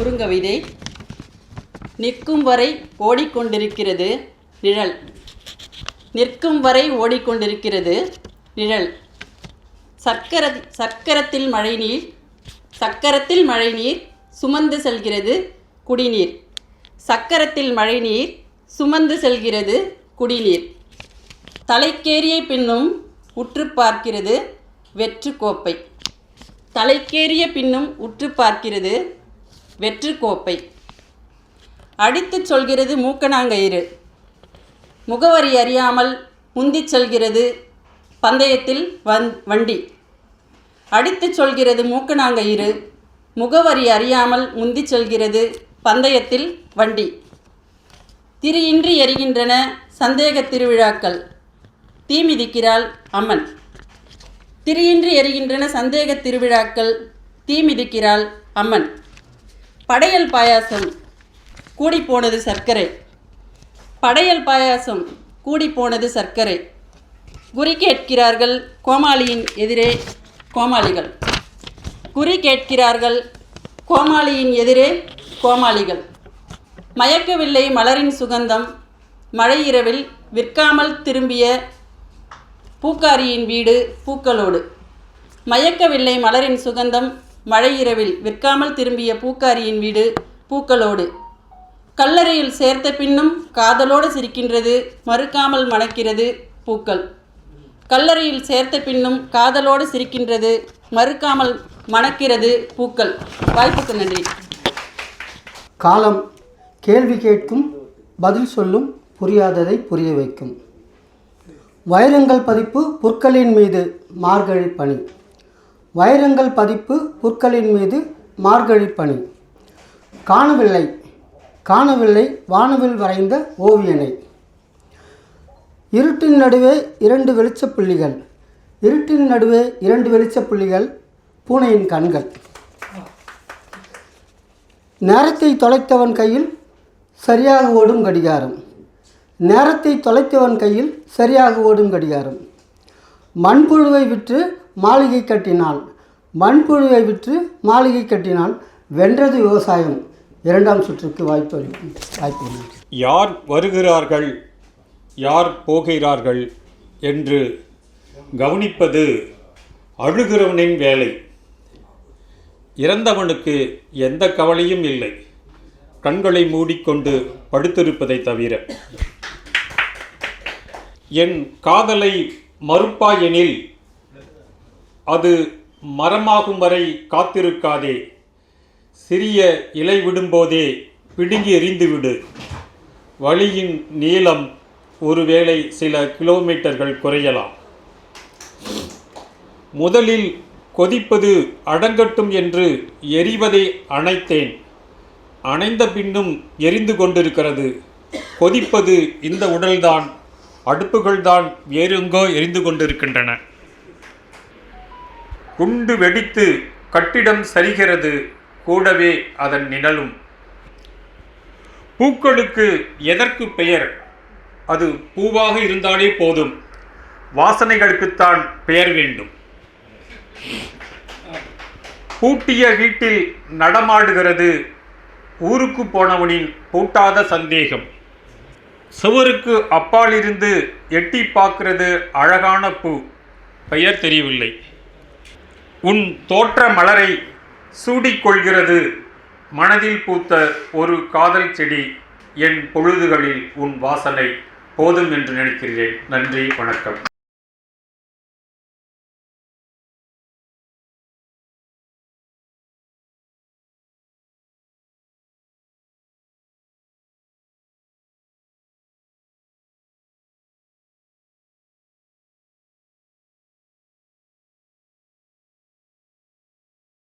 குறுங்கவிதை நிற்கும் வரை ஓடிக்கொண்டிருக்கிறது நிழல். நிற்கும் வரை ஓடிக்கொண்டிருக்கிறது நிழல். சக்கர சக்கரத்தில் மழைநீர் சக்கரத்தில் மழைநீர் சுமந்து செல்கிறது குடிநீர். சக்கரத்தில் மழைநீர் சுமந்து செல்கிறது குடிநீர். தலைக்கேறிய பின்னும் உற்று பார்க்கிறது வெற்று கோப்பை. தலைக்கேறிய பின்னும் உற்று பார்க்கிறது வெற்று கோப்பை அடித்துச் சொல்கிறது மூக்கணாங்கயிறு. முகவரி அறியாமல் முந்திச் செல்கிறது பந்தயத்தில் வந் வண்டி. அடித்துச் சொல்கிறது மூக்கணாங்கயிறு. முகவரி அறியாமல் முந்திச் செல்கிறது பந்தயத்தில் வண்டி. திரியின்றி எரிகின்றன சந்தேக திருவிழாக்கள். தீ மிதிக்கிறாள் அம்மன். திரியின்றி எரிகின்றன சந்தேக திருவிழாக்கள். தீ மிதிக்கிறாள் அம்மன். படையல் பாயாசம் கூடிப்போனது சர்க்கரை. படையல் பாயாசம் கூடிப்போனது சர்க்கரை. குறி கேட்கிறார்கள் கோமாளியின் எதிரே கோமாளிகள். குறி கேட்கிறார்கள் கோமாளியின் எதிரே கோமாளிகள். மயக்கவில்லை மலரின் சுகந்தம் மழை இரவில் விற்காமல் திரும்பிய பூக்காரியின் வீடு பூக்களோடு. மயக்கவில்லை மலரின் சுகந்தம் மழை இரவில் விற்காமல் திரும்பிய பூக்காரியின் வீடு பூக்களோடு. கல்லறையில் சேர்த்த பின்னும் காதலோடு சிரிக்கின்றது மறுக்காமல் மணக்கிறது பூக்கள். கல்லறையில் சேர்த்த பின்னும் காதலோடு சிரிக்கின்றது மறுக்காமல் மணக்கிறது பூக்கள். வாய்ப்புக்கு நன்றி. காலம் கேள்வி கேட்கும் பதில் சொல்லும் புரியாததை புரிய வைக்கும். வைரங்கள் பதிப்பு புற்களின் மீது மார்கழி பணி. வைரங்கள் பதிப்பு புற்களின் மீது மார்கழி பணி. காணவில்லை. காணவில்லை வானவில் வரைந்த ஓவியனை. இருட்டின் நடுவே இரண்டு வெளிச்ச புள்ளிகள். இருட்டின் நடுவே இரண்டு வெளிச்ச புள்ளிகள் பூனையின் கண்கள். நேரத்தை தொலைத்தவன் கையில் சரியாக ஓடும் கடிகாரம். நேரத்தை தொலைத்தவன் கையில் சரியாக ஓடும் கடிகாரம். மண்புழுவை விற்று மாளிகை கட்டினான் மண்புழுவை விற்று மாளிகை கட்டினான் வென்றது விவசாயம். இரண்டாம் சுற்றுக்கு வாய்ப்பு வாய்ப்பு யார் வருகிறார்கள்? யார் போகிறார்கள்? என்று கவனிப்பது அழுகிறவனின் வேலை. இறந்தவனுக்கு எந்த கவலையும் இல்லை. கண்களை மூடிக்கொண்டு படுத்திருப்பதை தவிர. என் காதலை மறுப்பாயெனில் அது மரமாகும் வரை காத்திருக்காதே. சிறிய இலை விடும்போதே பிடுங்கி எறிந்துவிடு வழியின் நீளம் ஒருவேளை சில கிலோமீட்டர்கள் குறையலாம். முதலில் கொதிப்பது அடங்கட்டும் என்று எரிவதை அணைத்தேன். அணைந்த பின்னும் எரிந்து கொண்டிருக்கிறது. கொதிப்பது இந்த உடல்தான் அடுப்புகள்தான் வேறெங்கோ எரிந்து கொண்டிருக்கின்றன. குண்டு வெடித்து கட்டிடம் சரிகிறது கூடவே அதன் நிழலும். பூக்களுக்கு எதற்கு பெயர்? அது பூவாக இருந்தாலே போதும். வாசனைகளுக்குத்தான் பெயர் வேண்டும். பூட்டிய வீட்டில் நடமாடுகிறது ஊருக்கு போனவனின் பூட்டாத சந்தேகம். சுவருக்கு அப்பாலிருந்து எட்டி பார்க்கிறது அழகான பூ. பெயர் தெரியவில்லை. உன் தோற்ற மலரை சூடிக்கொள்கிறது. மனதில் பூத்த ஒரு காதல் செடி என் பொழுதுகளில் உன் வாசனை போதும் என்று நினைக்கிறேன். நன்றி வணக்கம்.